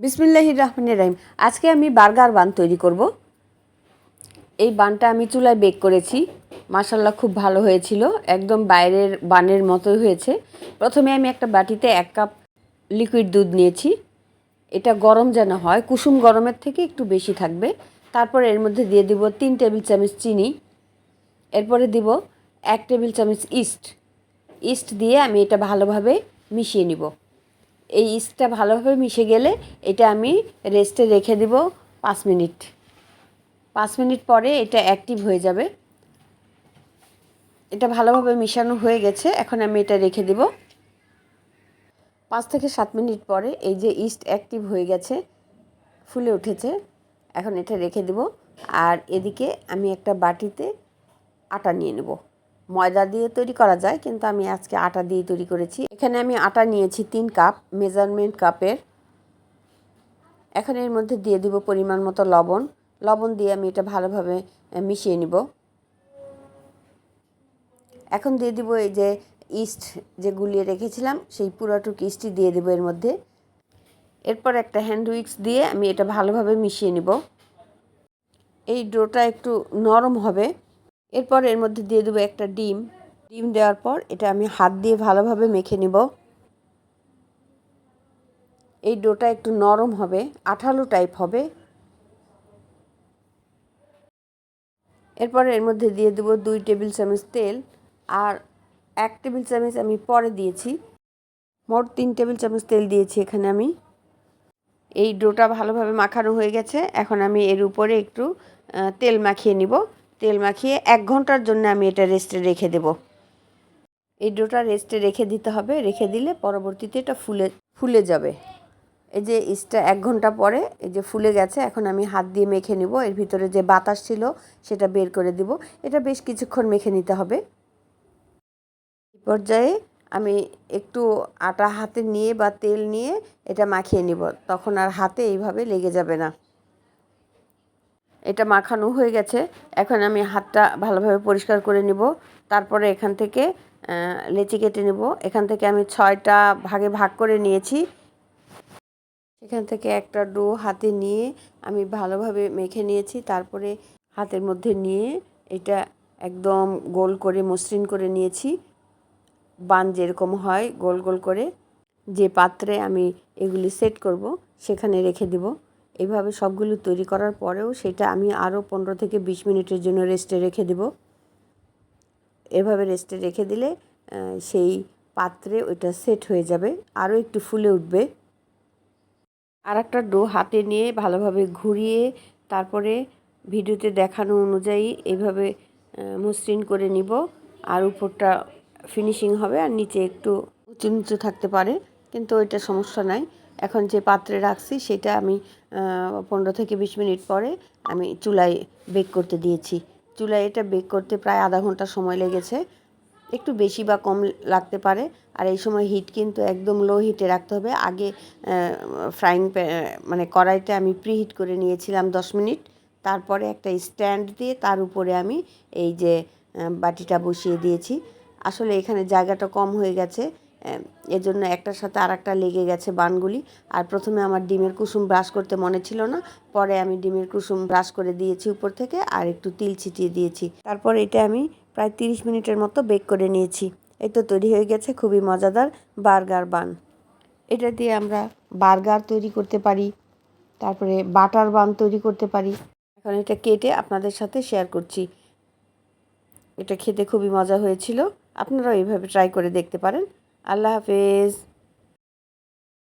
বিসমিল্লাহ রহমানের রহিম। আজকে আমি বার্গার বান তৈরি করব। এই বানটা আমি চুলায় বেক করেছি। মাসাল্লাহ খুব ভালো হয়েছিল। একদম বাইরের বানের মতোই হয়েছে। প্রথমে আমি একটা বাটিতে এক কাপ লিকুইড দুধ নিয়েছি। এটা গরম যেন হয়, কুসুম গরমের থেকে একটু বেশি থাকবে। তারপর এর মধ্যে দিয়ে দিব তিন টেবিল চামচ চিনি। এরপরে দিব এক টেবিল চামচ ইস্ট। ইস্ট দিয়ে আমি এটা ভালোভাবে মিশিয়ে নিব। এই ইস্টটা ভালোভাবে মিশে গেলে এটা আমি রেস্টে রেখে দিব পাঁচ মিনিট। পাঁচ মিনিট পরে এটা অ্যাক্টিভ হয়ে যাবে। এটা ভালোভাবে মিশানো হয়ে গেছে, এখন আমি এটা রেখে দিব। পাঁচ থেকে সাত মিনিট পরে এই যে ইস্ট অ্যাক্টিভ হয়ে গেছে, ফুলে উঠেছে, এখন এটা রেখে দেব। আর এদিকে আমি একটা বাটিতে আটা নিয়ে নেব। ময়দা দিয়ে তৈরি করা যায়, কিন্তু আমি আজকে আটা দিয়ে তৈরি করেছি। এখানে আমি আটা নিয়েছি তিন কাপ মেজারমেন্ট কাপের। এখন এর মধ্যে দিয়ে দিব পরিমাণ মতো লবণ। লবণ দিয়ে আমি এটা ভালোভাবে মিশিয়ে নিব। এখন দিয়ে দিব এই যে ইস্ট যে গুলিয়ে রেখেছিলাম, সেই পুরোটুক ইস্টই দিয়ে দেবো এর মধ্যে। এরপর একটা হ্যান্ড উইক্স দিয়ে আমি এটা ভালোভাবে মিশিয়ে নিব। এই ডোটা একটু নরম হবে। এরপর এর মধ্যে দিয়ে দেবো একটা ডিম। ডিম দেওয়ার পর এটা আমি হাত দিয়ে ভালোভাবে মেখে নিব। এই ডোটা একটু নরম হবে, আঠালো টাইপ হবে। এরপর এর মধ্যে দিয়ে দেবো দুই টেবিল চামচ তেল আর এক টেবিল চামচ আমি পরে দিয়েছি। মোট তিন টেবিল চামচ তেল দিয়েছি এখানে আমি। এই ডোটা ভালোভাবে মাখানো হয়ে গেছে। এখন আমি এর উপরে একটু তেল মাখিয়ে নিব। তেল মাখিয়ে এক ঘণ্টার জন্য আমি এটা রেস্টে রেখে দেব। এই ডোটা রেস্টে রেখে দিতে হবে। রেখে দিলে পরবর্তীতে এটা ফুলে ফুলে যাবে। এই যে ইস্টটা এক ঘণ্টা পরে, এই যে ফুলে গেছে, এখন আমি হাত দিয়ে মেখে নিব। এর ভিতরে যে বাতাস ছিল, সেটা বের করে দিব। এটা বেশ কিছুক্ষণ মেখে নিতে হবে। পর্যায়ে আমি একটু আটা হাতে নিয়ে বা তেল নিয়ে এটা মাখিয়ে নিব। তখন আর হাতে এইভাবে লেগে যাবে না। এটা মাখানো হয়ে গেছে। এখন আমি হাতটা ভালোভাবে পরিষ্কার করে নিব। তারপরে এখান থেকে লেচি কেটে নেব। এখান থেকে আমি ছয়টা ভাগে ভাগ করে নিয়েছি। সেখান থেকে একটা ডো হাতে নিয়ে আমি ভালোভাবে মেখে নিয়েছি। তারপরে হাতের মধ্যে নিয়ে এটা একদম গোল করে, মসৃণ করে নিয়েছি। বান যেরকম হয়, গোল গোল করে। যে পাত্রে আমি এগুলি সেট করব, সেখানে রেখে দেব। এইভাবে সবগুলো তৈরি করার পরেও সেটা আমি আরও পনেরো থেকে বিশ মিনিটের জন্য রেস্টে রেখে দেব। এভাবে রেস্টে রেখে দিলে সেই পাত্রে ওইটা সেট হয়ে যাবে, আরও একটু ফুলে উঠবে। আর একটা ডো হাতে নিয়ে ভালোভাবে ঘুরিয়ে তারপরে ভিডিওতে দেখানো অনুযায়ী এইভাবে মসৃণ করে নিব। আর উপরটা ফিনিশিং হবে আর নিচে একটু উঁচু নিচু থাকতে পারে, কিন্তু ওইটা সমস্যা নাই। এখন যে পাত্রে রাখছি সেটা আমি পনেরো থেকে বিশ মিনিট পরে আমি চুলায় বেক করতে দিয়েছি। চুলায় এটা বেক করতে প্রায় আধা ঘণ্টা সময় লেগেছে। একটু বেশি বা কম লাগতে পারে। আর এই সময় হিট কিন্তু একদম লো হিটে রাখতে হবে। আগে ফ্রাইং মানে কড়াইতে আমি প্রিহিট করে নিয়েছিলাম দশ মিনিট। তারপরে একটা স্ট্যান্ড দিয়ে তার উপরে আমি এই যে বাটিটা বসিয়ে দিয়েছি। আসলে এখানে জায়গাটা কম হয়ে গেছে। এজন্য একটার সাথে আর একটা লেগে গেছে বানগুলি। আর প্রথমে আমার ডিমের কুসুম ব্রাশ করতে মনে ছিল না, পরে আমি ডিমের কুসুম ব্রাশ করে দিয়েছি উপর থেকে আর একটু তিল ছিটিয়ে দিয়েছি। তারপর এটা আমি প্রায় তিরিশ মিনিটের মতো বেক করে নিয়েছি। এই তো তৈরি হয়ে গেছে, খুবই মজাদার বার্গার বান। এটা দিয়ে আমরা বার্গার তৈরি করতে পারি, তারপরে বাটার বান তৈরি করতে পারি। এখন এটা কেটে আপনাদের সাথে শেয়ার করছি। এটা খেতে খুবই মজা হয়েছিল, আপনারাও এইভাবে ট্রাই করে দেখতে পারেন। আল্লাহ হাফেজ।